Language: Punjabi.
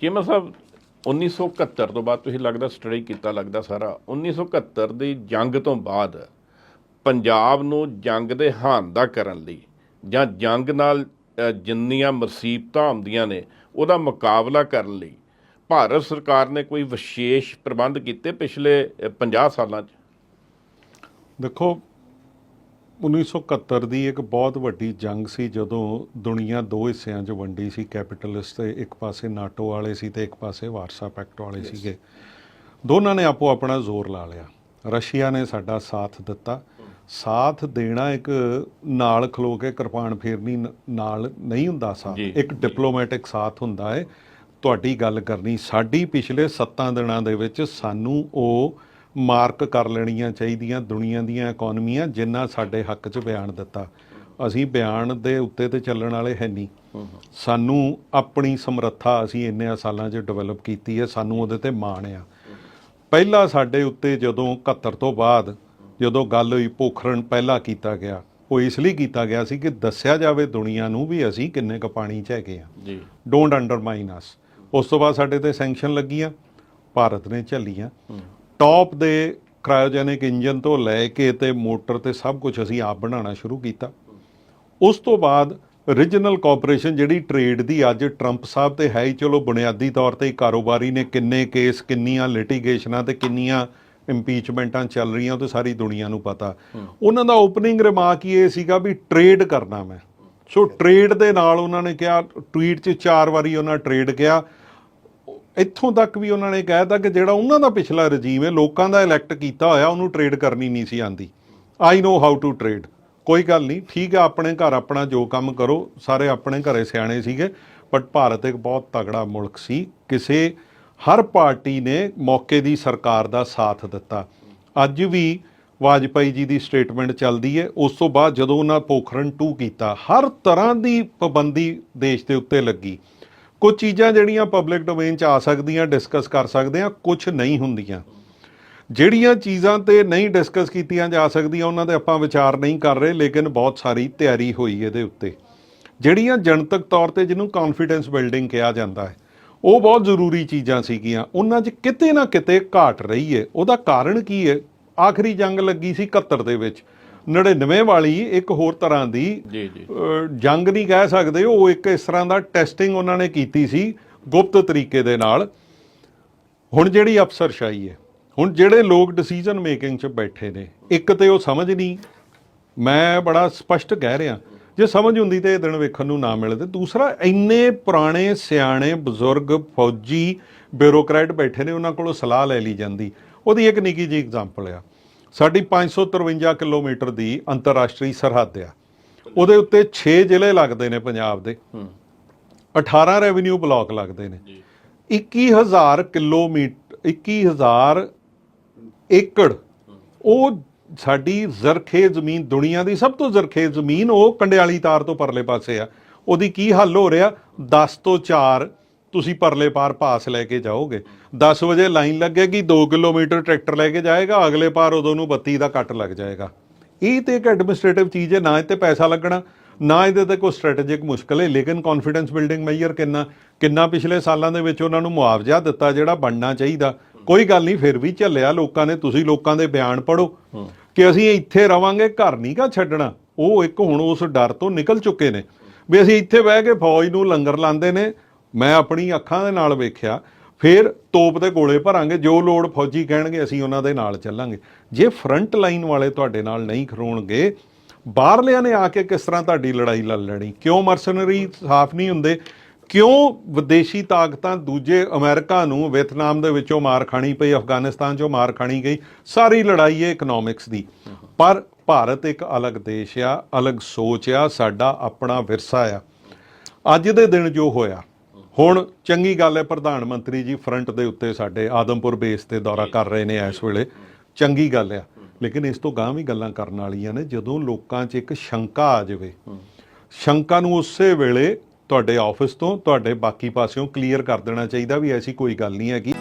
ਕਿਮਾ ਸਾਹਿਬ 1971 ਤੋਂ ਬਾਅਦ ਤੁਸੀਂ ਲੱਗਦਾ ਸਟੱਡੀ ਕੀਤਾ ਲੱਗਦਾ ਸਾਰਾ। 1971 ਦੀ ਜੰਗ ਤੋਂ ਬਾਅਦ ਪੰਜਾਬ ਨੂੰ ਜੰਗ ਦੇ ਹਾਨਦਾ ਕਰਨ ਲਈ ਜਾਂ ਜੰਗ ਨਾਲ ਜਿੰਨੀਆਂ ਮੁਸੀਬਤਾਂ ਆਉਂਦੀਆਂ ਨੇ ਉਹਦਾ ਮੁਕਾਬਲਾ ਕਰਨ ਲਈ ਭਾਰਤ ਸਰਕਾਰ ਨੇ ਕੋਈ ਵਿਸ਼ੇਸ਼ ਪ੍ਰਬੰਧ ਕੀਤੇ ਪਿਛਲੇ ਅ, 50 ਸਾਲਾਂ 'ਚ? ਦੇਖੋ 1971 ਦੀ ਇੱਕ ਬਹੁਤ ਵੱਡੀ ਜੰਗ ਸੀ ਜਦੋਂ ਦੁਨੀਆ ਦੋ ਹਿੱਸਿਆਂ 'ਚ ਵੰਡੀ ਸੀ ਕੈਪੀਟਲਿਸਟ ਤੇ ਇੱਕ ਪਾਸੇ ਨਾਟੋ ਵਾਲੇ ਸੀ ਤੇ ਇੱਕ ਪਾਸੇ ਵਾਰਸਾ ਪੈਕਟ ਵਾਲੇ ਸੀਗੇ। ਦੋਨਾਂ ਨੇ ਆਪੋ ਆਪਣਾ ਜ਼ੋਰ ਲਾ ਲਿਆ। ਰਸ਼ੀਆ ਨੇ ਸਾਡਾ ਸਾਥ ਦਿੱਤਾ। ਸਾਥ ਦੇਣਾ ਇੱਕ ਨਾਲ ਖਲੋ ਕੇ ਕਿਰਪਾਨ ਫੇਰਨੀ ਨਾਲ ਨਹੀਂ ਹੁੰਦਾ ਸਾਥ। ਇੱਕ ਡਿਪਲੋਮੈਟਿਕ ਸਾਥ ਹੁੰਦਾ ਹੈ ਤੁਹਾਡੀ ਗੱਲ ਕਰਨੀ ਸਾਡੀ ਪਿਛਲੇ 7 ਦਿਨਾਂ ਦੇ ਵਿੱਚ ਸਾਨੂੰ ਉਹ ਮਾਰਕ ਕਰ ਲੈਣੀਆਂ ਚਾਹੀਦੀਆਂ ਦੁਨੀਆ ਦੀਆਂ ਇਕਨੋਮੀਆਂ ਜਿੰਨਾ ਸਾਡੇ ਹੱਕ 'ਚ ਬਿਆਨ ਦਿੱਤਾ। ਅਸੀਂ ਬਿਆਨ ਦੇ ਉੱਤੇ ਤੇ ਚੱਲਣ ਵਾਲੇ ਹੈ ਨਹੀਂ। ਸਾਨੂੰ ਆਪਣੀ ਸਮਰੱਥਾ ਅਸੀਂ ਇੰਨੇ ਸਾਲਾਂ 'ਚ ਡਿਵੈਲਪ ਕੀਤੀ ਹੈ ਸਾਨੂੰ ਉਹਦੇ ਤੇ ਮਾਣ ਆ। ਪਹਿਲਾ ਸਾਡੇ ਉੱਤੇ ਜਦੋਂ 71 ਤੋਂ ਬਾਅਦ ਜਦੋਂ ਗੱਲ ਹੋਈ ਪੋਖਰਨ ਪਹਿਲਾ ਕੀਤਾ ਗਿਆ ਉਹ ਇਸ ਲਈ ਕੀਤਾ ਗਿਆ ਸੀ ਕਿ ਦੱਸਿਆ ਜਾਵੇ ਦੁਨੀਆ ਨੂੰ ਵੀ ਅਸੀਂ ਕਿੰਨੇ ਕੁ ਪਾਣੀ 'ਚ ਹੈਗੇ ਆ। ਜੀ। ਡੋਂਟ ਅੰਡਰਮਾਈਨ ਅਸ ਉਸ ਤੋਂ ਬਾਅਦ ਸਾਡੇ ਤੇ ਸੈਂਕਸ਼ਨ ਲੱਗੀਆਂ ਭਾਰਤ ਨੇ ਝੱਲੀਆਂ। ਟੌਪ ਦੇ ਕ੍ਰਾਇਓਜੈਨਿਕ ਇੰਜਨ ਤੋਂ ਲੈ ਕੇ ਤੇ ਮੋਟਰ ਤੇ ਸਭ ਕੁਝ ਅਸੀਂ ਆਪ ਬਣਾਉਣਾ ਸ਼ੁਰੂ ਕੀਤਾ। ਉਸ ਤੋਂ ਬਾਅਦ ਰੀਜਨਲ ਕੋਆਪਰੇਸ਼ਨ ਜਿਹੜੀ ਟ੍ਰੇਡ ਦੀ ਅੱਜ ਟਰੰਪ ਸਾਹਿਬ ਤੇ ਹੈ ਹੀ, ਚਲੋ ਬੁਨਿਆਦੀ ਤੌਰ ਤੇ ਕਾਰੋਬਾਰੀ ਨੇ ਕਿੰਨੇ ਕੇਸ ਕਿੰਨੀਆਂ ਲਿਟੀਗੇਸ਼ਨਾਂ ਤੇ ਕਿੰਨੀਆਂ ਇੰਪੀਚਮੈਂਟਾਂ ਚੱਲ ਰਹੀਆਂ, ਉਹ ਤੇ ਸਾਰੀ ਦੁਨੀਆ ਨੂੰ ਪਤਾ। ਉਹਨਾਂ ਦਾ ਓਪਨਿੰਗ ਰਿਮਾਰਕ ਹੀ ਇਹ ਸੀਗਾ ਵੀ ਟ੍ਰੇਡ ਕਰਨਾ ਮੈਂ। ਸੋ ਟ੍ਰੇਡ ਦੇ ਨਾਲ ਉਹਨਾਂ ਨੇ ਕਿਹਾ ਟਵੀਟ 'ਚ ਚਾਰ ਵਾਰੀ ਉਹਨਾਂ ਟ੍ਰੇਡ ਕਿਹਾ। ਇੱਥੋਂ ਤੱਕ ਵੀ ਉਹਨਾਂ ਨੇ ਕਹਿਤਾ ਕਿ ਜਿਹੜਾ ਉਹਨਾਂ ਦਾ ਪਿਛਲਾ ਰਜੀਮ ਹੈ, ਲੋਕਾਂ ਦਾ ਇਲੈਕਟ ਕੀਤਾ ਹੋਇਆ, ਉਹਨੂੰ ਟ੍ਰੇਡ ਕਰਨੀ ਨਹੀਂ ਸੀ ਆਂਦੀ। I know how to trade ਕੋਈ ਗੱਲ ਨਹੀਂ, ਠੀਕ ਹੈ, ਆਪਣੇ ਘਰ ਆਪਣਾ ਜੋ ਕੰਮ ਕਰੋ, ਸਾਰੇ ਆਪਣੇ ਘਰੇ ਸਿਆਣੇ ਸੀਗੇ ਬਟ ਭਾਰਤ ਇੱਕ ਬਹੁਤ ਤਗੜਾ ਮੁਲਕ ਸੀ। ਕਿਸੇ, ਹਰ ਪਾਰਟੀ ਨੇ ਮੌਕੇ ਦੀ ਸਰਕਾਰ ਦਾ ਸਾਥ ਦਿੱਤਾ। ਅੱਜ ਵੀ ਵਾਜਪਾਈ ਜੀ ਦੀ ਸਟੇਟਮੈਂਟ ਚੱਲਦੀ ਹੈ। ਉਸ ਤੋਂ ਬਾਅਦ ਜਦੋਂ ਉਹਨਾਂ ਪੋਖਰਨ 2 ਕੀਤਾ, ਹਰ ਤਰ੍ਹਾਂ ਦੀ ਪਾਬੰਦੀ ਦੇਸ਼ ਦੇ ਉੱਤੇ ਲੱਗੀ। ਕੁਝ ਚੀਜ਼ਾਂ ਜਿਹੜੀਆਂ ਪਬਲਿਕ ਡੋਮੇਨ 'ਚ ਆ ਸਕਦੀਆਂ ਡਿਸਕਸ ਕਰ ਸਕਦੇ ਆ ਕੁਝ ਨਹੀਂ ਹੁੰਦੀਆਂ। ਜਿਹੜੀਆਂ ਚੀਜ਼ਾਂ ਤੇ ਨਹੀਂ ਡਿਸਕਸ ਕੀਤੀਆਂ ਜਾ ਸਕਦੀਆਂ, ਉਹਨਾਂ ਤੇ ਆਪਾਂ ਵਿਚਾਰ ਨਹੀਂ ਕਰ ਰਹੇ, ਲੇਕਿਨ ਬਹੁਤ ਸਾਰੀ ਤਿਆਰੀ ਹੋਈ ਇਹਦੇ ਉੱਤੇ। ਜਿਹੜੀਆਂ ਜਨਤਕ ਤੌਰ ਤੇ ਜਿਹਨੂੰ ਕੌਨਫੀਡੈਂਸ ਬਿਲਡਿੰਗ ਕਿਹਾ ਜਾਂਦਾ ਹੈ, ਉਹ ਬਹੁਤ ਜ਼ਰੂਰੀ ਚੀਜ਼ਾਂ ਸੀਗੀਆਂ। ਉਹਨਾਂ 'ਚ ਕਿਤੇ ਨਾ ਕਿਤੇ ਘਾਟ ਰਹੀ ਹੈ ਉਹਦਾ ਕਾਰਨ ਕੀ ਹੈ ਆਖਰੀ ਜੰਗ ਲੱਗੀ ਸੀ 71 ਦੇ ਵਿੱਚ। 99 ਵਾਲੀ ਇੱਕ ਹੋਰ ਤਰ੍ਹਾਂ ਦੀ ਜੀ ਜੀ। ਜੰਗ ਨਹੀਂ ਕਹਿ ਸਕਦੇ ਉਹ ਇੱਕ ਇਸ ਤਰ੍ਹਾਂ ਦਾ ਟੈਸਟਿੰਗ ਉਹਨਾਂ ਨੇ ਕੀਤੀ ਸੀ ਗੁਪਤ ਤਰੀਕੇ ਦੇ ਨਾਲ। ਹੁਣ ਜਿਹੜੀ ਅਫਸਰਸ਼ਾਹੀ ਹੈ ਹੁਣ ਜਿਹੜੇ ਲੋਕ ਡਿਸੀਜਨ ਮੇਕਿੰਗ 'ਚ ਬੈਠੇ ਨੇ ਇੱਕ ਤੇ ਉਹ ਸਮਝ ਨਹੀਂ ਮੈਂ ਬੜਾ ਸਪਸ਼ਟ ਕਹਿ ਰਿਹਾ ਜੇ ਸਮਝ ਹੁੰਦੀ ਤੇ ਇਹ ਦਿਨ ਵੇਖਣ ਨੂੰ ਨਾ ਮਿਲਦੇ। ਦੂਸਰਾ ਇੰਨੇ ਪੁਰਾਣੇ ਸਿਆਣੇ ਬਜ਼ੁਰਗ ਫੌਜੀ ਬਿਊਰੋਕਰੈਟ ਬੈਠੇ ਨੇ ਉਹਨਾਂ ਕੋਲੋਂ ਸਲਾਹ ਲੈ ਲਈ ਜਾਂਦੀ। ਉਹਦੀ ਇੱਕ ਨਿੱਕੀ ਜਿਹੀ ਐਗਜ਼ਾਮਪਲ ਆ। ਸਾਡੀ 553 ਕਿਲੋਮੀਟਰ ਦੀ ਅੰਤਰਰਾਸ਼ਟਰੀ ਸਰਹੱਦ ਆ। ਉਹਦੇ ਉੱਤੇ 6 ਜ਼ਿਲ੍ਹੇ ਲੱਗਦੇ ਨੇ ਪੰਜਾਬ ਦੇ। 18 ਰੈਵਨਿਊ ਬਲਾਕ ਲੱਗਦੇ ਨੇ। 21000 ਕਿਲੋਮੀਟਰ 21000 ਏਕੜ ਉਹ ਸਾਡੀ ਜ਼ਰਖੇ ਜ਼ਮੀਨ ਦੁਨੀਆ ਦੀ ਸਭ ਤੋਂ ਜ਼ਰਖੇ ਜ਼ਮੀਨ ਉਹ ਕੰਡਿਆਲੀ ਤਾਰ ਤੋਂ ਪਰਲੇ ਪਾਸੇ ਆ। ਉਹਦੀ ਕੀ ਹੱਲ ਹੋ ਰਿਹਾ? 10 ਤੋਂ 4 ਤੁਸੀਂ ਪਰਲੇ ਪਾਰ ਪਾਸ ਲੈ ਕੇ ਜਾਓਗੇ। 10 ਵਜੇ ਲਾਈਨ ਲੱਗੇਗੀ 2 ਕਿਲੋਮੀਟਰ ਟਰੈਕਟਰ ਲੈ ਕੇ ਜਾਏਗਾ, ਅਗਲੇ ਪਾਰ ਉਦੋਂ ਨੂੰ ਬੱਤੀ ਦਾ ਕੱਟ ਲੱਗ ਜਾਏਗਾ। ਇਹ ਤੇ ਇੱਕ ਐਡਮਿਨਿਸਟ੍ਰੇਟਿਵ ਚੀਜ਼ ਹੈ, ਨਾ ਇਹ ਤੇ ਪੈਸਾ ਲੱਗਣਾ, ਨਾ ਇਹਦੇ ਤੇ ਕੋਈ ਸਟ੍ਰੈਟੇਜਿਕ ਮੁਸ਼ਕਲ ਹੈ। ਲੇਕਿਨ ਕੌਨਫੀਡੈਂਸ ਬਿਲਡਿੰਗ ਮੈਜਰ ਕਿੰਨਾ ਕਿੰਨਾ ਪਿਛਲੇ ਸਾਲਾਂ ਦੇ ਵਿੱਚ ਉਹਨਾਂ ਨੂੰ ਮੁਆਵਜ਼ਾ ਦਿੱਤਾ ਜਿਹੜਾ ਬਣਨਾ ਚਾਹੀਦਾ। ਕੋਈ ਗੱਲ ਨਹੀਂ, ਫਿਰ ਵੀ ਝੱਲਿਆ ਲੋਕਾਂ ਨੇ, ਤੁਸੀਂ ਲੋਕਾਂ ਦੇ ਬਿਆਨ ਪੜੋ ਕਿ ਅਸੀਂ ਇੱਥੇ ਰਵਾਂਗੇ, ਘਰ ਨਹੀਂ ਕਾ ਛੱਡਣਾ। ਉਹ ਇੱਕ ਹੁਣ ਉਸ ਡਰ ਤੋਂ ਨਿਕਲ ਚੁੱਕੇ ਨੇ। ਵੀ ਅਸੀਂ ਇੱਥੇ ਬਹਿ ਕੇ ਫੌਜ ਨੂੰ ਲੰਗਰ ਲਾਉਂਦੇ ਨੇ ਮੈਂ ਆਪਣੀ ਅੱਖਾਂ ਦੇ ਨਾਲ ਵੇਖਿਆ, ਫਿਰ ਤੋਪ ਦੇ ਗੋਲੇ ਭਰਾਂਗੇ, ਜੋ ਲੋੜ ਫੌਜੀ ਕਹਿਣਗੇ, ਅਸੀਂ ਉਹਨਾਂ ਦੇ ਨਾਲ ਚੱਲਾਂਗੇ। ਜੇ ਫਰੰਟ ਲਾਈਨ ਵਾਲੇ ਤੁਹਾਡੇ ਨਾਲ ਨਹੀਂ ਖਰੋਣਗੇ ਬਾਹਰਲਿਆਂ ਨੇ ਆ ਕੇ ਕਿਸ ਤਰ੍ਹਾਂ ਤੁਹਾਡੀ ਲੜਾਈ ਲੜ ਲੈਣੀ? ਕਿਉਂ ਮਰਸਨਰੀ ਸਾਫ਼ ਨਹੀਂ ਹੁੰਦੇ? ਕਿਉਂ ਵਿਦੇਸ਼ੀ ਤਾਕਤਾਂ ਦੂਜੇ ਅਮਰੀਕਾ ਨੂੰ ਵੀਅਤਨਾਮ ਦੇ ਵਿੱਚੋਂ ਮਾਰ ਖਾਣੀ ਪਈ, ਅਫਗਾਨਿਸਤਾਨ 'ਚੋਂ ਮਾਰ ਖਾਣੀ ਗਈ? ਸਾਰੀ ਲੜਾਈ ਹੈ ਇਕਨੋਮਿਕਸ ਦੀ। ਪਰ ਭਾਰਤ ਇੱਕ ਅਲੱਗ ਦੇਸ਼ ਆ, ਅਲੱਗ ਸੋਚ ਆ, ਸਾਡਾ ਆਪਣਾ ਵਿਰਸਾ ਆ। ਅੱਜ ਦੇ ਦਿਨ ਜੋ ਹੋਇਆ ਹੁਣ ਚੰਗੀ ਗੱਲ ਹੈ, ਪ੍ਰਧਾਨ ਮੰਤਰੀ ਜੀ ਫਰੰਟ ਦੇ ਉੱਤੇ ਸਾਡੇ ਆਦਮਪੁਰ ਬੇਸ ਤੇ ਦੌਰਾ ਕਰ ਰਹੇ ਨੇ ਇਸ ਵੇਲੇ। ਚੰਗੀ ਗੱਲ ਆ। ਲੇਕਿਨ ਇਸ ਤੋਂ ਗਾਂ ਵੀ ਗੱਲਾਂ ਕਰਨ ਵਾਲੀਆਂ ਨੇ, ਜਦੋਂ ਲੋਕਾਂ 'ਚ ਇੱਕ ਸ਼ੰਕਾ ਆ ਜਾਵੇ। ਸ਼ੰਕਾ ਨੂੰ ਉਸੇ ਵੇਲੇ ਤੁਹਾਡੇ ਆਫਿਸ ਤੋਂ, ਤੁਹਾਡੇ ਬਾਕੀ ਪਾਸਿਓਂ ਕਲੀਅਰ ਕਰ ਦੇਣਾ ਚਾਹੀਦਾ ਵੀ ਐਸੀ ਕੋਈ ਗੱਲ ਨਹੀਂ ਹੈਗੀ।